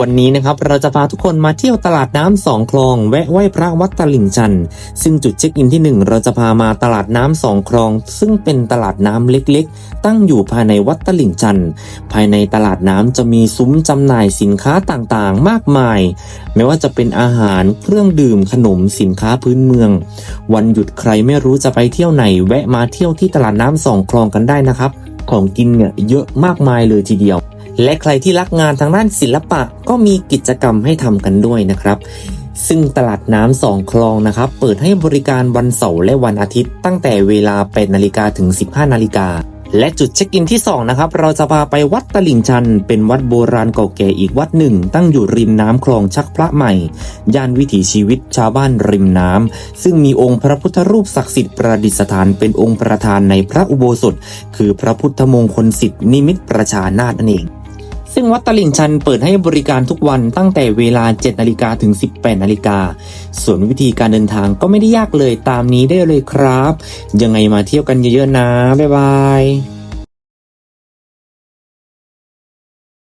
วันนี้นะครับเราจะพาทุกคนมาเที่ยวตลาดน้ำสองคลอง แวะไหว้พระวัดตลิ่งชัน ซึ่งจุดเช็คอินที่หนึ่งเราจะพามาตลาดน้ำสองคลอง ซึ่งเป็นตลาดน้ำเล็กๆ ตั้งอยู่ภายในวัดตลิ่งชัน ภายในตลาดน้ำจะมีซุ้มจำหน่ายสินค้าต่างๆ มากมาย ไม่ว่าจะเป็นอาหารเครื่องดื่มขนมสินค้าพื้นเมือง วันหยุดใครไม่รู้จะไปเที่ยวไหน แวะมาเที่ยวที่ตลาดน้ำสองคลองกันได้นะครับ ของกินเนี่ยเยอะมากมายเลยทีเดียว และใครที่รักงานทางด้านศิลปะก็มีกิจกรรมให้ทำกันด้วยนะครับ ซึ่งตลาดน้ำสองคลองนะครับ เปิดให้บริการวันเสาร์และวันอาทิตย์ ตั้งแต่เวลา8นาฬิกาถึง 15นาฬิกาและจุดเช็คอินที่ 2 นะครับ เราจะพาไปวัดตลิ่งชัน เป็นวัดโบราณเก่าแก่อีกวัดหนึ่ง ตั้งอยู่ริมน้ำคลองชักพระใหม่ ย่านวิถีชีวิตชาวบ้านริมน้ำซึ่งมีองค์พระพุทธรูปศักดิ์สิทธิ์ประดิษฐานเป็นองค์ประธานในพระอุโบสถ คือพระพุทธมงคลสิทธิ์นิมิตประชานาถนั่นเอง ซึ่งวัดตลิ่งชันเปิดให้บริการทุกวันตั้งแต่เวลา 7 นาฬิกาถึง 18 นาฬิกา ส่วนวิธีการเดินทางก็ไม่ได้ยากเลยตามนี้ได้เลยครับ ยังไงมาเที่ยวกันเยอะๆนะ บ๊ายบาย